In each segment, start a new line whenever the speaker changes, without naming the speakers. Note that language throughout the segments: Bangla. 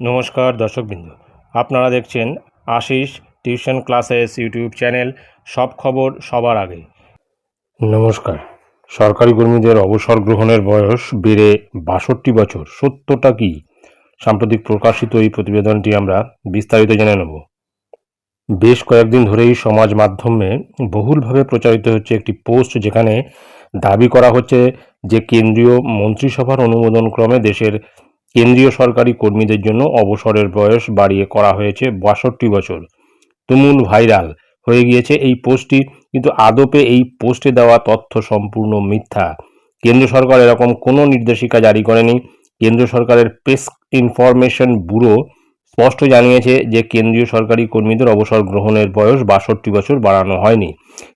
নমস্কার দর্শকবৃন্দ। আপনারা দেখছেন Ashish tuition classes YouTube channel, সব খবর সবার আগে। নমস্কার। সরকারি কর্মীদের অবসর গ্রহণের বয়স বেড়ে বাষট্টি বছর, সত্যটা কি? সাম্প্রতিক প্রকাশিত এই প্রতিবেদনটি আমরা বিস্তারিত জেনে নেব। বেশ কয়েকদিন ধরেই সমাজ মাধ্যমে বহুলভাবে প্রচারিত হচ্ছে একটি পোস্ট যেখানে দাবি করা হচ্ছে যে কেন্দ্রীয় মন্ত্রিসভার অনুমোদন ক্রমে দেশের কেন্দ্রীয় সরকারি কর্মীদের জন্য অবসরের বয়স বাড়িয়ে করা হয়েছে বাষট্টি বছর। তুমুল ভাইরাল হয়ে গিয়েছে এই পোস্টটি, কিন্তু আদপে এই পোস্টে দেওয়া তথ্য সম্পূর্ণ মিথ্যা। কেন্দ্র সরকার এরকম কোনো নির্দেশিকা জারি করেনি। কেন্দ্র সরকারের প্রেস ইনফরমেশন ব্যুরো স্পষ্ট জানিয়েছে যে কেন্দ্রীয় সরকারি কর্মীদের অবসর গ্রহণের বয়স বাষট্টি বছর বাড়ানো হয়নি।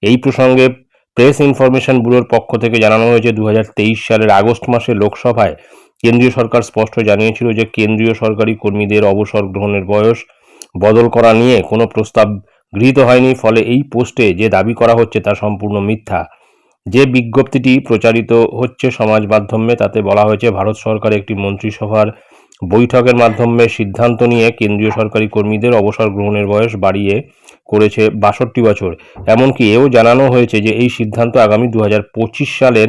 এই প্রসঙ্গে প্রেস ইনফরমেশন ব্যুরোর পক্ষ থেকে জানানো হয়েছে দু হাজার তেইশ সালের আগস্ট মাসে লোকসভায় কেন্দ্রীয় সরকার স্পষ্ট জানিয়েছিল যে কেন্দ্রীয় সরকারি কর্মীদের অবসর গ্রহণের বয়স বদল করা নিয়ে কোনো প্রস্তাব গৃহীত হয়নি। ফলে এই পোস্টে যে দাবি করা হচ্ছে তা সম্পূর্ণ মিথ্যা। যে বিজ্ঞপ্তিটি প্রচারিত হচ্ছে সমাজ মাধ্যমে, তাতে বলা হয়েছে, ভারত সরকার একটি মন্ত্রিসভার বৈঠকের মাধ্যমে সিদ্ধান্ত নিয়ে কেন্দ্রীয় সরকারি কর্মীদের অবসর গ্রহণের বয়স বাড়িয়ে করেছে বাষট্টি বছর। এমনকি এও জানানো হয়েছে যে এই সিদ্ধান্ত আগামী দু হাজার পঁচিশ সালের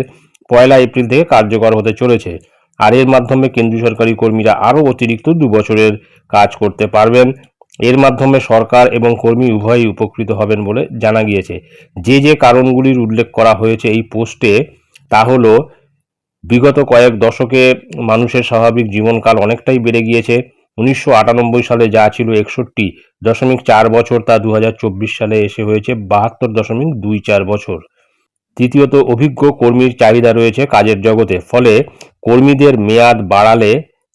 পয়লা এপ্রিল থেকে কার্যকর হতে চলেছে। আর এর মাধ্যমে কেন্দ্রীয় সরকারি কর্মীরা আরও অতিরিক্ত দু বছরের কাজ করতে পারবেন। এর মাধ্যমে সরকার এবং কর্মী উভয়ই উপকৃত হবেন বলে জানা গিয়েছে। যে যে কারণগুলির উল্লেখ করা হয়েছে এই পোস্টে তা হলো বিগত কয়েক দশকে মানুষের স্বাভাবিক জীবনকাল অনেকটাই বেড়ে গিয়েছে। উনিশশো আটানব্বই সালে যা ছিল একষট্টি দশমিক চার বছর তা দু হাজার চব্বিশ সালে এসে হয়েছে বাহাত্তর দশমিক দুই চার বছর। তৃতীয়ত, অভিজ্ঞ কর্মীর চাহিদা রয়েছে কাজের জগতে, ফলে কর্মীদের মেয়াদ বাড়ালে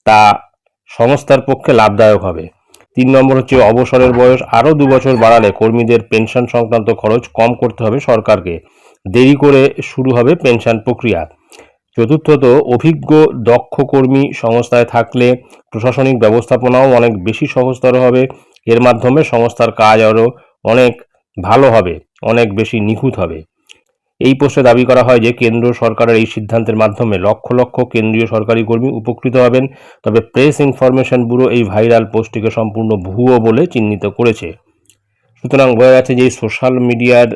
তা সংস্থার পক্ষে লাভদায়ক হবে। তিন নম্বর হচ্ছে, অবসরের বয়স আরও দু বছর বাড়ালে কর্মীদের পেনশন সংক্রান্ত খরচ কম করতে হবে সরকারকে। দেরি করে শুরু হবে পেনশন প্রক্রিয়া। চতুর্থত অভিজ্ঞ, দক্ষ কর্মী সংস্থায় থাকলে প্রশাসনিক ব্যবস্থাপনাও অনেক বেশি সহজতর হবে। এর মাধ্যমে সংস্থার কাজ আরও অনেক ভালো হবে, অনেক বেশি নিখুঁত হবে। এই পোস্টে দাবি করা হয় যে, কেন্দ্র সরকারের এই সিদ্ধান্তের মাধ্যমে লক্ষ লক্ষ কেন্দ্রীয় সরকারি কর্মী উপকৃত হবেন। তবে প্রেস ইনফরমেশন ব্যুরো এই ভাইরাল পোস্টটিকে সম্পূর্ণ ভুয়ো বলে চিহ্নিত করেছে। সুতরাং বোঝা যাচ্ছে যে সোশ্যাল মিডিয়ার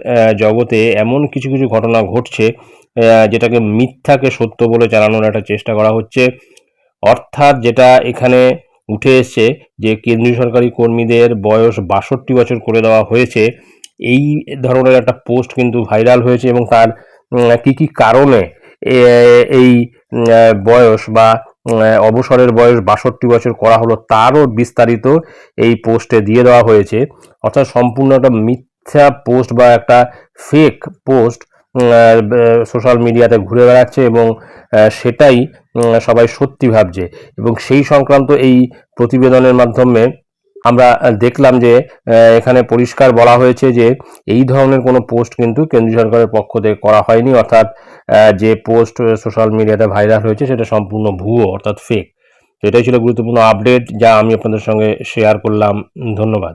জগতে এমন কিছু কিছু ঘটনা ঘটছে যেটাকে মিথ্যাকে সত্য বলে চালানোর একটা চেষ্টা করা হচ্ছে। অর্থাৎ যেটা এখানে উঠে এসছে যে কেন্দ্রীয় সরকারি কর্মীদের বয়স বাষট্টি বছর করে দেওয়া হয়েছে, এই ধরনের একটা পোস্ট কিন্তু ভাইরাল হয়েছে এবং তার কি কি কারণে এই বয়স বা অবসরের বয়স বাষট্টি বছর করা হলো তারও বিস্তারিত এই পোস্টে দিয়ে দেওয়া হয়েছে। অর্থাৎ সম্পূর্ণ একটা মিথ্যা পোস্ট বা একটা ফেক পোস্ট সোশ্যাল মিডিয়াতে ঘুরে বেড়াচ্ছে এবং সেটাই সবাই সত্যি ভাবছে। এবং সেই সংক্রান্ত এই প্রতিবেদনের মাধ্যমে আমরা দেখলাম যে এখানে পরিষ্কার বলা হয়েছে যে, এই ধরনের কোনো পোস্ট কিন্তু কেন্দ্রীয় সরকারের পক্ষ থেকে করা হয়নি। অর্থাৎ যে পোস্ট সোশ্যাল মিডিয়াতে ভাইরাল হয়েছে, সেটা সম্পূর্ণ ভুয়ো, অর্থাৎ ফেক এটাই ছিল গুরুত্বপূর্ণ আপডেট যা আমি আপনাদের সঙ্গে শেয়ার করলাম। ধন্যবাদ।